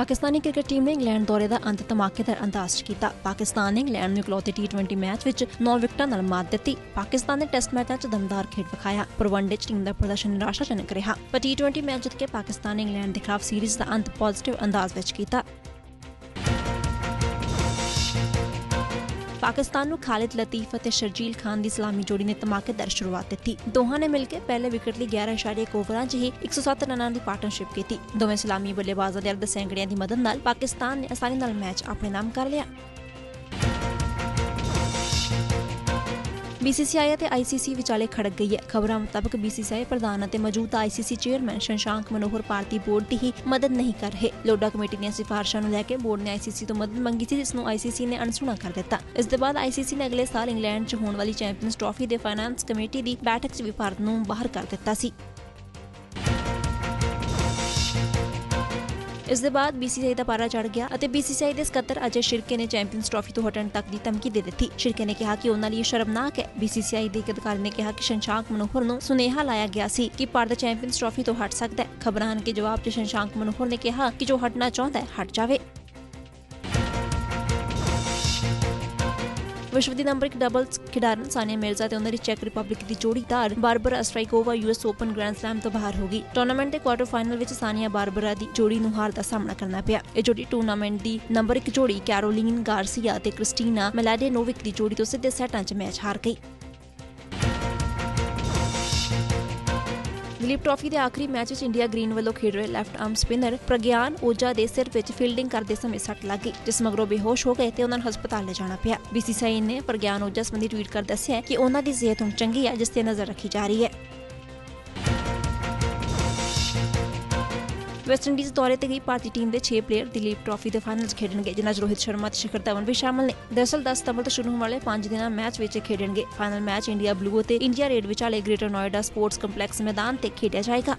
Pakistani cricket team ਨੇ England ਦੌਰੇ ਦਾ ਅੰਤ ਧਮਾਕੇਦਾਰ ਅੰਦਾਜ਼ 'ਚ ਕੀਤਾ। ਪਾਕਿਸਤਾਨ ਨੇ ਇੰਗਲੈਂਡ ਨੂੰ ਇਕਲੌਤੇ ਟੀ20 ਮੈਚ ਵਿੱਚ 9 ਵਿਕਟਾਂ ਨਾਲ ਮਾਤ ਦਿੱਤੀ। ਪਾਕਿਸਤਾਨ ਨੇ ਟੈਸਟ ਮੈਚਾਂ 'ਚ ਦਮਦਾਰ ਖੇਡ ਵਿਖਾਇਆ। ਪਰ ਵਨਡੇ 'ਚ ਟੀਮ ਦਾ ਪ੍ਰਦਰਸ਼ਨ ਨਿਰਾਸ਼ਾਜਨਕ ਰਿਹਾ। ਪਰ ਟੀ20 ਮੈਚ ਜਿੱਤ ਕੇ ਪਾਕਿਸਤਾਨ ਨੇ ਇੰਗਲੈਂਡ ਦੇ ਖਿਲਾਫ ਸੀਰੀਜ਼ ਦਾ ਅੰਤ ਪੋਜ਼ਿਟਿਵ ਅੰਦਾਜ਼ ਵਿੱਚ ਕੀਤਾ। ਪਾਕਿਸਤਾਨ ਨੂੰ ਖਾਲਿਦ ਲਤੀਫ ਅਤੇ ਸ਼ਰਜੀਲ ਖਾਨ ਦੀ ਸਲਾਮੀ ਜੋੜੀ ਨੇ ਧਮਾਕੇਦਾਰ ਸ਼ੁਰੂਆਤ ਦਿੱਤੀ। ਦੋਹਾਂ ਨੇ ਮਿਲ ਕੇ ਪਹਿਲੇ ਵਿਕਟ ਲਈ 11.1 ਓਵਰਾਂ 'ਚ ਹੀ 107 ਰਨਾਂ ਦੀ ਪਾਰਟਨਰਸ਼ਿਪ ਕੀਤੀ। ਦੋਵੇਂ ਸਲਾਮੀ ਬੱਲੇਬਾਜ਼ਾਂ ਦੇ ਅਰਧ ਸੈਂਕੜਿਆਂ ਦੀ ਮਦਦ ਨਾਲ ਪਾਕਿਸਤਾਨ ਨੇ ਆਸਾਨੀ ਨਾਲ ਮੈਚ ਆਪਣੇ ਨਾਮ ਕਰ ਲਿਆ। BCCI ਅਤੇ ICC ਵਿਚਾਲੇ ਖੜਕ ਗਈ ਹੈ। ਖਬਰਾਂ ਮੁਤਾਬਕ BCCI ਪ੍ਰਧਾਨ ਅਤੇ ਮੌਜੂਦਾ ICC ਚੇਅਰਮੈਨ ਸ਼ਸ਼ਾਂਕ ਮਨੋਹਰ ਭਾਰਤੀ ਬੋਰਡ ਦੀ ਹੀ ਮਦਦ ਨਹੀਂ ਕਰ ਰਹੇ। ਲੋਡਾ ਕਮੇਟੀ ਦੀਆਂ ਸਿਫਾਰਸ਼ਾਂ ਨੂੰ ਲੈ ਕੇ ਬੋਰਡ ਨੇ ICC ਤੋਂ ਮਦਦ ਮੰਗੀ ਸੀ, ਜਿਸ ਨੂੰ ICC ਨੇ ਅਣਸੁਣਾ ਕਰ ਦਿੱਤਾ। ਇਸ ਦੇ ਬਾਅਦ ICC ਨੇ ਅਗਲੇ ਸਾਲ ਇੰਗਲੈਂਡ 'ਚ ਹੋਣ ਵਾਲੀ ਚੈਂਪੀਅਨਸ ਟਰਾਫੀ ਦੇ ਫਾਈਨਾਂਸ ਕਮੇਟੀ ਦੀ ਬੈਠਕ 'ਚ ਵੀ ਭਾਰਤ ਨੂੰ ਬਾਹਰ ਕਰ ਦਿੱਤਾ ਸੀ। ਇਸ ਦੇ ਬਾਅਦ BCCI ਦਾ ਪਾਰਾ ਚੜ ਗਿਆ ਅਤੇ BCCI ਦੇ ਸਕੱਤਰ ਅਜੇ ਸ਼ਿਰਕੇ ਨੇ ਚੈਂਪੀਅਨਸ ਟਰਾਫੀ ਤੋਂ ਹਟਣ ਤੱਕ ਦੀ ਧਮਕੀ ਦੇ ਦਿੱਤੀ। ਸ਼ਿਰਕੇ ਨੇ ਕਿਹਾ ਕਿ ਉਹਨਾਂ ਲਈ ਇਹ ਸ਼ਰਮਨਾਕ ਹੈ। BCCI ਦੇ ਇੱਕ ਅਧਿਕਾਰੀ ਨੇ ਕਿਹਾ ਕਿ ਸ਼ੰਸ਼ਾਂਕ ਮਨੋਹਰ ਨੂੰ ਸੁਨੇਹਾ ਲਾਇਆ ਗਿਆ ਸੀ ਕਿ ਭਾਰਤ ਚੈਂਪੀਅਨਸ ਟਰਾਫੀ ਤੋਂ ਹਟ ਸਕਦਾ ਹੈ। ਖਬਰਾਂ ਹਨ ਕਿ ਜਵਾਬ 'ਚ ਸ਼ਸ਼ਾਂਕ ਮਨੋਹਰ ਨੇ ਕਿਹਾ ਕਿ ਜੋ ਹਟਣਾ ਚਾਹੁੰਦਾ ਹੈ, ਹਟ ਜਾਵੇ। ਵਿਸ਼ਵ ਦੀ ਨੰਬਰ 1 ਡਬਲਸ ਖਿਡਾਰਨ ਸਾਨੀਆ ਮਿਰਜ਼ਾ ਤੇ ਉਹਨਾਂ ਦੀ ਚੈਕ ਰਿਪਬਲਿਕ ਦੀ ਜੋੜੀ ਧਾਰ Barbara Strycova US open grand slam ਤੋਂ ਬਾਹਰ ਹੋ ਗਈ। ਟੂਰਨਾਮੈਂਟ ਦੇ ਕੁਆਟਰ ਫਾਈਨਲ ਵਿੱਚ ਸਾਨੀਆ ਬਾਰਬਰਾ ਦੀ ਜੋੜੀ ਨੂੰ ਹਾਰ ਦਾ ਸਾਹਮਣਾ ਕਰਨਾ ਪਿਆ। ਇਹ ਜੋੜੀ ਟੂਰਨਾਮੈਂਟ ਦੀ ਨੰਬਰ 1 ਜੋੜੀ ਕੈਰੋਲਿਨ ਗਾਰਸੀਆ ਤੇ ਕ੍ਰਿਸਟੀਨਾ ਮੈਲਾਡੇਨੋਵਿਕ ਦੀ ਜੋੜੀ ਤੋਂ ਸਿੱਧੇ ਸੈਟਾਂ 'ਚ ਮੈਚ ਹਾਰ ਗਈ। ਦਿਲੀਪ ਟਰਾਫੀ ਦੇ ਆਖਰੀ ਮੈਚ ਵਿੱਚ ਇੰਡੀਆ ਗ੍ਰੀਨ ਵੱਲੋਂ ਖੇਡ ਰਹੇ ਲੈਫਟ ਆਰਮ ਸਪਿਨਰ ਪ੍ਰਗਿਆਨ ਓਜਾ ਦੇ ਸਿਰ ਵਿੱਚ ਫੀਲਡਿੰਗ ਕਰਦੇ ਸਮੇਂ ਸੱਟ ਲੱਗ ਗਈ, ਜਿਸ ਮਗਰੋਂ ਬੇਹੋਸ਼ ਹੋ ਗਏ ਤੇ ਉਹਨਾਂ ਨੂੰ ਹਸਪਤਾਲ ਲੈ ਜਾਣਾ ਪਿਆ। BCCI ਨੇ ਪ੍ਰਗਿਆਨ ਓਜਾ ਸੰਬੰਧੀ ਟਵੀਟ ਕਰ ਦੱਸਿਆ ਕਿ ਉਹਨਾਂ ਦੀ ਸਿਹਤ ਹੁਣ ਚੰਗੀ ਹੈ, ਜਿਸ ਤੇ ਨਜ਼ਰ ਰੱਖੀ ਜਾ ਰਹੀ ਹੈ। ਵੈਸਟ ਇੰਡੀਜ਼ ਦੌਰੇ ਤੇ ਗਈ ਭਾਰਤੀ ਟੀਮ ਦੇ 6 ਪਲੇਅਰ ਦਿਲੀਪ ਟਰਾਫੀ ਦੇ ਫਾਈਨਲ 'ਚ ਖੇਡਣਗੇ, ਜਿਨ੍ਹਾਂ 'ਚ ਰੋਹਿਤ ਸ਼ਰਮਾ ਤੇ ਸ਼ਿਖਰ ਧਵਨ ਵੀ ਸ਼ਾਮਲ ਨੇ। ਦਰਅਸਲ 10 ਸਤੰਬਰ ਤੋਂ ਸ਼ੁਰੂ ਹੋਣ ਵਾਲੇ 5 ਦਿਨਾਂ ਮੈਚ ਵਿੱਚ ਖੇਡਣਗੇ। ਫਾਈਨਲ ਮੈਚ ਇੰਡੀਆ ਬਲੂ ਅਤੇ ਇੰਡੀਆ ਰੇਡ ਵਿਚਾਲੇ ਗ੍ਰੇਟਰ ਨੋਇਡਾ ਸਪੋਰਟਸ ਕੰਪਲੈਕਸ ਮੈਦਾਨ ਤੇ ਖੇਡਿਆ ਜਾਏਗਾ।